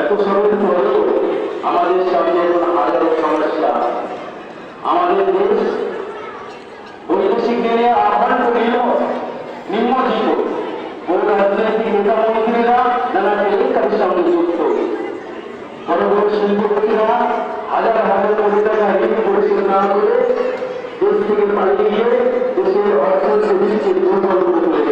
এত সময় পরেও আমাদের সামনে এখন হাজারো সমস্যা আমাদের দেশ বৈদেশিক দিনে আহ্বান করিল নিম্নজিত বহু রাজনৈতিক নেতা মন্ত্রীরা নানা কেলেঙ্কারির সঙ্গে যুক্ত। বড় বড় শিল্পপতিরা হাজার হাজার কোটি টাকা ঋণ পরিশোধ না করে দেশ থেকে পালিয়ে গিয়ে দেশের অর্থনীতিকে দুর্বল করে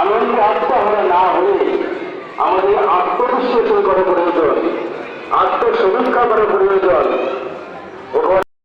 আনন্দ আত্মহারা না হয়ে আমাদের আত্মবিশ্লেষণ করা প্রয়োজন আত্মসমীক্ষা করা প্রয়োজন।